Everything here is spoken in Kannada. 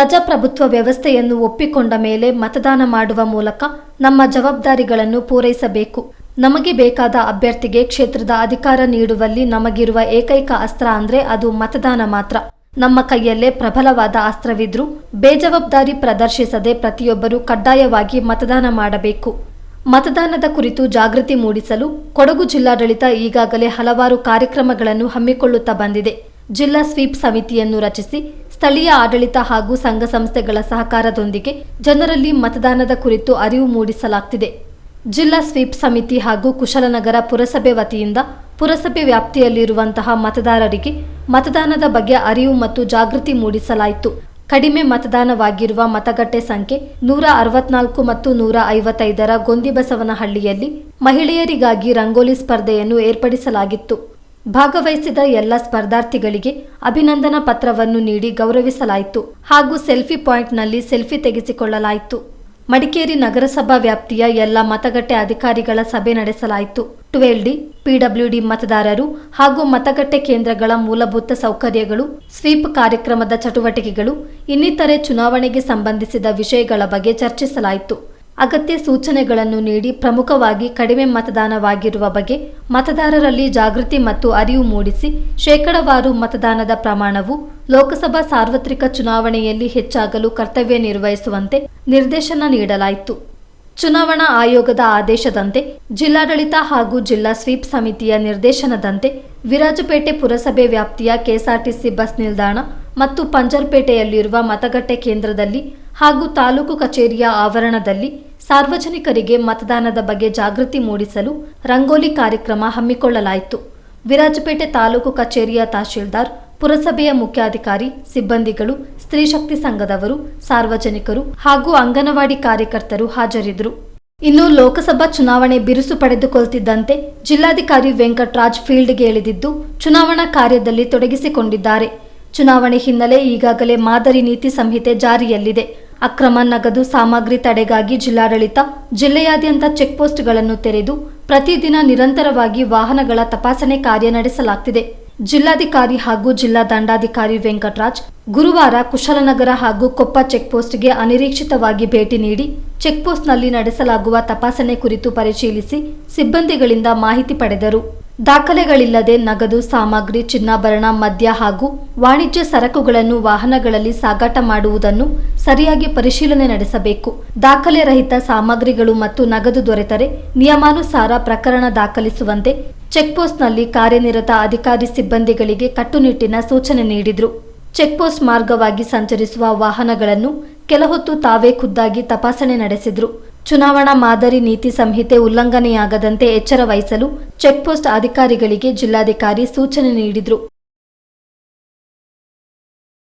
ಪ್ರಜಾಪ್ರಭುತ್ವ ವ್ಯವಸ್ಥೆಯನ್ನು ಒಪ್ಪಿಕೊಂಡ ಮೇಲೆ ಮತದಾನ ಮಾಡುವ ಮೂಲಕ ನಮ್ಮ ಜವಾಬ್ದಾರಿಗಳನ್ನು ಪೂರೈಸಬೇಕು. ನಮಗೆ ಬೇಕಾದ ಅಭ್ಯರ್ಥಿಗೆ ಕ್ಷೇತ್ರದ ಅಧಿಕಾರ ನೀಡುವಲ್ಲಿ ನಮಗಿರುವ ಏಕೈಕ ಅಸ್ತ್ರ ಅಂದ್ರೆ ಅದು ಮತದಾನ ಮಾತ್ರ. ನಮ್ಮ ಕೈಯಲ್ಲೇ ಪ್ರಬಲವಾದ ಅಸ್ತ್ರವಿದ್ರು ಬೇಜವಾಬ್ದಾರಿ ಪ್ರದರ್ಶಿಸದೆ ಪ್ರತಿಯೊಬ್ಬರೂ ಕಡ್ಡಾಯವಾಗಿ ಮತದಾನ ಮಾಡಬೇಕು. ಮತದಾನದ ಕುರಿತು ಜಾಗೃತಿ ಮೂಡಿಸಲು ಕೊಡಗು ಜಿಲ್ಲಾಡಳಿತ ಈಗಾಗಲೇ ಹಲವಾರು ಕಾರ್ಯಕ್ರಮಗಳನ್ನು ಹಮ್ಮಿಕೊಳ್ಳುತ್ತಾ ಬಂದಿದೆ. ಜಿಲ್ಲಾ ಸ್ವೀಪ್ ಸಮಿತಿಯನ್ನು ರಚಿಸಿ ಸ್ಥಳೀಯ ಆಡಳಿತ ಹಾಗೂ ಸಂಘ ಸಂಸ್ಥೆಗಳ ಸಹಕಾರದೊಂದಿಗೆ ಜನರಲ್ಲಿ ಮತದಾನದ ಕುರಿತು ಅರಿವು ಮೂಡಿಸಲಾಗ್ತಿದೆ. ಜಿಲ್ಲಾ ಸ್ವೀಪ್ ಸಮಿತಿ ಹಾಗೂ ಕುಶಲನಗರ ಪುರಸಭೆ ವತಿಯಿಂದ ಪುರಸಭೆ ವ್ಯಾಪ್ತಿಯಲ್ಲಿರುವಂತಹ ಮತದಾರರಿಗೆ ಮತದಾನದ ಬಗ್ಗೆ ಅರಿವು ಮತ್ತು ಜಾಗೃತಿ ಮೂಡಿಸಲಾಯಿತು. ಕಡಿಮೆ ಮತದಾನವಾಗಿರುವ ಮತಗಟ್ಟೆ ಸಂಖ್ಯೆ ನೂರ ಅರವತ್ನಾಲ್ಕು ಮತ್ತು ನೂರ ಐವತ್ತೈದರ ಗೊಂದಿಬಸವನಹಳ್ಳಿಯಲ್ಲಿ ಮಹಿಳೆಯರಿಗಾಗಿ ರಂಗೋಲಿ ಸ್ಪರ್ಧೆಯನ್ನು ಏರ್ಪಡಿಸಲಾಗಿತ್ತು. ಭಾಗವಹಿಸಿದ ಎಲ್ಲ ಸ್ಪರ್ಧಾರ್ಥಿಗಳಿಗೆ ಅಭಿನಂದನಾ ಪತ್ರವನ್ನು ನೀಡಿ ಗೌರವಿಸಲಾಯಿತು ಹಾಗೂ ಸೆಲ್ಫಿ ಪಾಯಿಂಟ್ನಲ್ಲಿ ಸೆಲ್ಫಿ ತೆಗೆಸಿಕೊಳ್ಳಲಾಯಿತು. ಮಡಿಕೇರಿ ನಗರಸಭಾ ವ್ಯಾಪ್ತಿಯ ಎಲ್ಲ ಮತಗಟ್ಟೆ ಅಧಿಕಾರಿಗಳ ಸಭೆ ನಡೆಸಲಾಯಿತು. ಟ್ವೆಲ್ ಡಿ ಪಿಡಬ್ಲ್ಯೂಡಿ ಮತದಾರರು ಹಾಗೂ ಮತಗಟ್ಟೆ ಕೇಂದ್ರಗಳ ಮೂಲಭೂತ ಸೌಕರ್ಯಗಳು, ಸ್ವೀಪ್ ಕಾರ್ಯಕ್ರಮದ ಚಟುವಟಿಕೆಗಳು, ಇನ್ನಿತರೆ ಚುನಾವಣೆಗೆ ಸಂಬಂಧಿಸಿದ ವಿಷಯಗಳ ಬಗ್ಗೆ ಚರ್ಚಿಸಲಾಯಿತು. ಅಗತ್ಯ ಸೂಚನೆಗಳನ್ನು ನೀಡಿ ಪ್ರಮುಖವಾಗಿ ಕಡಿಮೆ ಮತದಾನವಾಗಿರುವ ಬಗ್ಗೆ ಮತದಾರರಲ್ಲಿ ಜಾಗೃತಿ ಮತ್ತು ಅರಿವು ಮೂಡಿಸಿ ಶೇಕಡವಾರು ಮತದಾನದ ಪ್ರಮಾಣವು ಲೋಕಸಭಾ ಸಾರ್ವತ್ರಿಕ ಚುನಾವಣೆಯಲ್ಲಿ ಹೆಚ್ಚಾಗಲು ಕರ್ತವ್ಯ ನಿರ್ವಹಿಸುವಂತೆ ನಿರ್ದೇಶನ ನೀಡಲಾಯಿತು. ಚುನಾವಣಾ ಆಯೋಗದ ಆದೇಶದಂತೆ ಜಿಲ್ಲಾಡಳಿತ ಹಾಗೂ ಜಿಲ್ಲಾ ಸ್ವೀಪ್ ಸಮಿತಿಯ ನಿರ್ದೇಶನದಂತೆ ವಿರಾಜಪೇಟೆ ಪುರಸಭೆ ವ್ಯಾಪ್ತಿಯ ಕೆಎಸ್ಆರ್ಟಿಸಿ ಬಸ್ ನಿಲ್ದಾಣ ಮತ್ತು ಪಂಜರ್ಪೇಟೆಯಲ್ಲಿರುವ ಮತಗಟ್ಟೆ ಕೇಂದ್ರದಲ್ಲಿ ಹಾಗೂ ತಾಲೂಕು ಕಚೇರಿಯ ಆವರಣದಲ್ಲಿ ಸಾರ್ವಜನಿಕರಿಗೆ ಮತದಾನದ ಬಗ್ಗೆ ಜಾಗೃತಿ ಮೂಡಿಸಲು ರಂಗೋಲಿ ಕಾರ್ಯಕ್ರಮ ಹಮ್ಮಿಕೊಳ್ಳಲಾಯಿತು. ವಿರಾಜಪೇಟೆ ತಾಲೂಕು ಕಚೇರಿಯ ತಹಶೀಲ್ದಾರ್, ಪುರಸಭೆಯ ಮುಖ್ಯಾಧಿಕಾರಿ, ಸಿಬ್ಬಂದಿಗಳು ಸ್ತ್ರೀಶಕ್ತಿ ಸಂಘದವರು, ಸಾರ್ವಜನಿಕರು ಹಾಗೂ ಅಂಗನವಾಡಿ ಕಾರ್ಯಕರ್ತರು ಹಾಜರಿದ್ದರು. ಇನ್ನು ಲೋಕಸಭಾ ಚುನಾವಣೆ ಬಿರುಸು ಪಡೆದುಕೊಳ್ತಿದ್ದಂತೆ ಜಿಲ್ಲಾಧಿಕಾರಿ ವೆಂಕಟರಾಜ್ ಫೀಲ್ಡ್ಗೆ ಇಳಿದಿದ್ದು ಚುನಾವಣಾ ಕಾರ್ಯದಲ್ಲಿ ತೊಡಗಿಸಿಕೊಂಡಿದ್ದಾರೆ. ಚುನಾವಣೆ ಹಿನ್ನೆಲೆ ಈಗಾಗಲೇ ಮಾದರಿ ನೀತಿ ಸಂಹಿತೆ ಜಾರಿಯಲ್ಲಿದೆ. ಅಕ್ರಮ ನಗದು ಸಾಮಗ್ರಿ ತಡೆಗಾಗಿ ಜಿಲ್ಲಾಡಳಿತ ಜಿಲ್ಲೆಯಾದ್ಯಂತ ಚೆಕ್ಪೋಸ್ಟ್ಗಳನ್ನು ತೆರೆದು ಪ್ರತಿದಿನ ನಿರಂತರವಾಗಿ ವಾಹನಗಳ ತಪಾಸಣೆ ಕಾರ್ಯ ನಡೆಸಲಾಗ್ತಿದೆ. ಜಿಲ್ಲಾಧಿಕಾರಿ ಹಾಗೂ ಜಿಲ್ಲಾ ದಂಡಾಧಿಕಾರಿ ವೆಂಕಟರಾಜ್ ಗುರುವಾರ ಕುಶಲನಗರ ಹಾಗೂ ಕೊಪ್ಪ ಚೆಕ್ಪೋಸ್ಟ್ಗೆ ಅನಿರೀಕ್ಷಿತವಾಗಿ ಭೇಟಿ ನೀಡಿ ಚೆಕ್ಪೋಸ್ಟ್ನಲ್ಲಿ ನಡೆಸಲಾಗುವ ತಪಾಸಣೆ ಕುರಿತು ಪರಿಶೀಲಿಸಿ ಸಿಬ್ಬಂದಿಗಳಿಂದ ಮಾಹಿತಿ ಪಡೆದರು. ದಾಖಲೆಗಳಿಲ್ಲದೆ ನಗದು ಸಾಮಗ್ರಿ, ಚಿನ್ನಾಭರಣ, ಮದ್ಯ ಹಾಗೂ ವಾಣಿಜ್ಯ ಸರಕುಗಳನ್ನು ವಾಹನಗಳಲ್ಲಿ ಸಾಗಾಟ ಮಾಡುವುದನ್ನು ಸರಿಯಾಗಿ ಪರಿಶೀಲನೆ ನಡೆಸಬೇಕು. ದಾಖಲೆ ರಹಿತ ಸಾಮಗ್ರಿಗಳು ಮತ್ತು ನಗದು ದೊರೆತರೆ ನಿಯಮಾನುಸಾರ ಪ್ರಕರಣ ದಾಖಲಿಸುವಂತೆ ಚೆಕ್ಪೋಸ್ಟ್ನಲ್ಲಿ ಕಾರ್ಯನಿರತ ಅಧಿಕಾರಿ ಸಿಬ್ಬಂದಿಗಳಿಗೆ ಕಟ್ಟುನಿಟ್ಟಿನ ಸೂಚನೆ ನೀಡಿದರು. ಚೆಕ್ಪೋಸ್ಟ್ ಮಾರ್ಗವಾಗಿ ಸಂಚರಿಸುವ ವಾಹನಗಳನ್ನು ಕೆಲಹೊತ್ತು ತಾವೇ ಖುದ್ದಾಗಿ ತಪಾಸಣೆ ನಡೆಸಿದ್ರು. ಚುನಾವಣಾ ಮಾದರಿ ನೀತಿ ಸಂಹಿತೆ ಉಲ್ಲಂಘನೆಯಾಗದಂತೆ ಎಚ್ಚರ ವಹಿಸಲು ಚೆಕ್ಪೋಸ್ಟ್ ಅಧಿಕಾರಿಗಳಿಗೆ ಜಿಲ್ಲಾಧಿಕಾರಿ ಸೂಚನೆ ನೀಡಿದ್ರು.